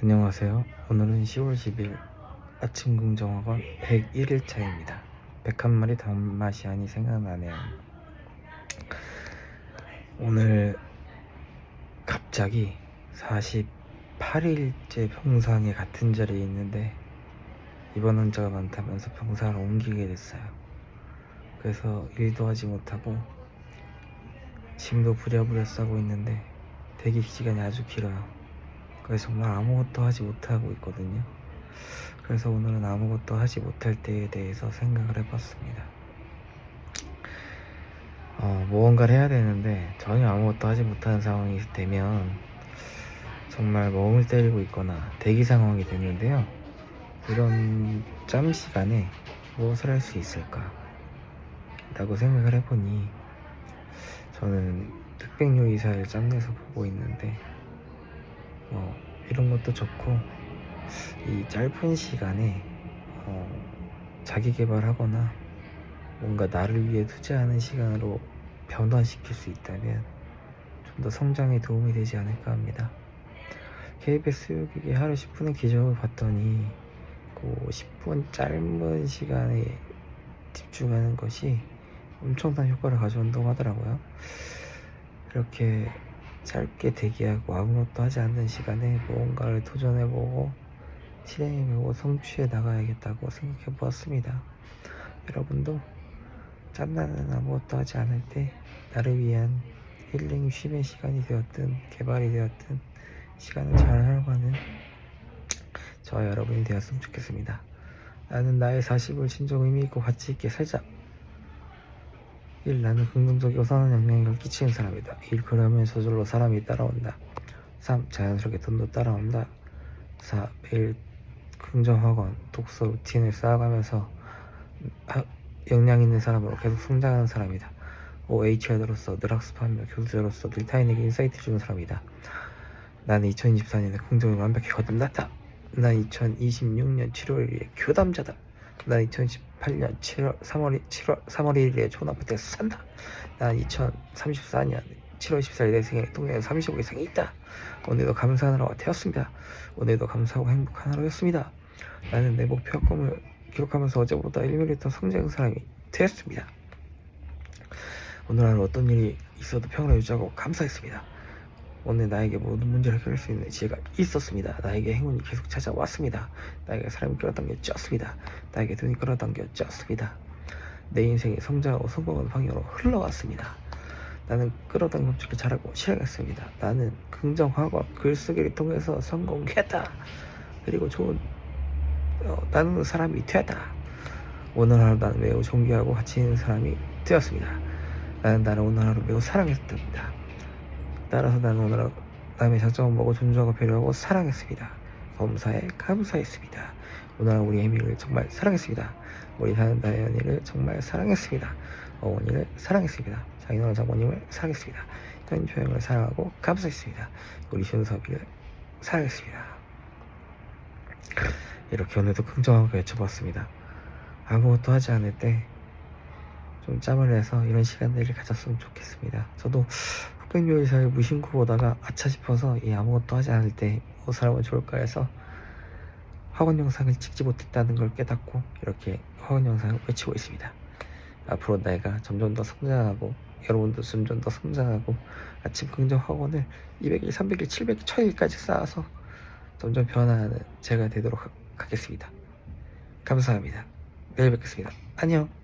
안녕하세요. 오늘은 10월 10일 아침 긍정학원 101일차입니다. 101마리 단마시안이 생각나네요. 오늘 갑자기 48일째 평상에 같은 자리에 있는데 이번 환자가 많다면서 평상을 옮기게 됐어요. 그래서 일도 하지 못하고 짐도 부랴부랴 싸고 있는데 대기 시간이 아주 길어요. 그래서 정말 아무것도 하지 못하고 있거든요. 그래서 오늘은 아무것도 하지 못할 때에 대해서 생각을 해봤습니다. 어, 무언가를 해야 되는데 전혀 아무것도 하지 못하는 상황이 되면 정말 멍을 때리고 있거나 대기 상황이 됐는데요. 이런 짬 시간에 무엇을 할 수 있을까? 라고 생각을 해보니 저는 흑백 요리사를 짬내서 보고 있는데 뭐 이런 것도 좋고 이 짧은 시간에 어, 자기 개발하거나 뭔가 나를 위해 투자하는 시간으로 변화시킬 수 있다면 좀 더 성장에 도움이 되지 않을까 합니다. KBS 교육이 하루 10분의 기적을 봤더니 그 10분 짧은 시간에 집중하는 것이 엄청난 효과를 가져온다고 하더라고요. 이렇게 짧게 대기하고 아무것도 하지 않는 시간에 무언가를 도전해보고 실행해보고 성취해 나가야겠다고 생각해 보았습니다. 여러분도 짬나는 아무것도 하지 않을 때 나를 위한 힐링 쉼의 시간이 되었든 개발이 되었든 시간을 잘 활용하는 저와 여러분이 되었으면 좋겠습니다. 나는 나의 40을 진정 의미 있고 가치 있게 살자. 1. 나는 긍정적이고 선한 영향력을 끼치는 사람이다. 2. 그러면 저절로 사람이 따라온다. 3. 자연스럽게 돈도 따라온다. 4. 매일 긍정학원, 독서 루틴을 쌓아가면서 하- 역량 있는 사람으로 계속 성장하는 사람이다. 5. HR로서 늘 학습하며 교수자로서 늘 타인에게 인사이트 주는 사람이다. 나는 2024년에 긍정을 완벽히 거듭났다. 난 2026년 7월 1일에 교담자다. 난 2018년 7월 3월 7월 3월 1일에 좋은 아파트에서 산다. 난 2034년 7월 14일 내 생일에 동네에 35 이상이 있다. 오늘도 감사한 하루가 되었습니다. 오늘도 감사하고 행복한 하루였습니다. 나는 내 목표 꿈을 기록하면서 어제보다 1mm 성장한 사람이 되었습니다. 오늘 하루 어떤 일이 있어도 평을 유지하고 감사했습니다. 오늘 나에게 모든 문제를 해결할 수 있는 지혜가 있었습니다. 나에게 행운이 계속 찾아왔습니다. 나에게 사람이 끌어당겨졌습니다. 나에게 돈이 끌어당겨졌습니다. 내 인생이 성장하고 성공하는 방향으로 흘러갔습니다. 나는 끌어당김 법칙을 잘하고 실행했습니다. 나는 긍정학원 글쓰기를 통해서 성공했다. 그리고 좋은 어, 나는 사람이 되었다. 오늘 하루 나는 매우 존경하고 가치 있는 사람이 되었습니다. 나는 나를 오늘 하루 매우 사랑했답니다. 따라서 나는 오늘 남의 장점을 보고 존중하고 배려하고 사랑했습니다. 범사에 감사했습니다. 오늘 우리 애미를 정말 사랑했습니다. 우리 사는 다현이를 정말 사랑했습니다. 어머니를 사랑했습니다. 장인어른 장모님을 사랑했습니다. 현조영을 사랑하고 감사했습니다. 우리 준섭이를 사랑했습니다. 이렇게 오늘도 긍정하고 외쳐봤습니다. 아무것도 하지 않을 때 좀 짬을 내서 이런 시간들을 가졌으면 좋겠습니다. 저도 흑백요리사의 무심코 보다가 아차 싶어서 이 아무것도 하지 않을 때 무엇을 하면 좋을까 해서 학원 영상을 찍지 못했다는 걸 깨닫고 이렇게 학원 영상을 외치고 있습니다. 앞으로 내가 점점 더 성장하고 여러분도 점점 더 성장하고 아침 긍정 학원을 200일, 300일, 700일, 1000일까지 쌓아서 점점 변화하는 제가 되도록 하- 하겠습니다. 감사합니다. 내일 뵙겠습니다. 안녕.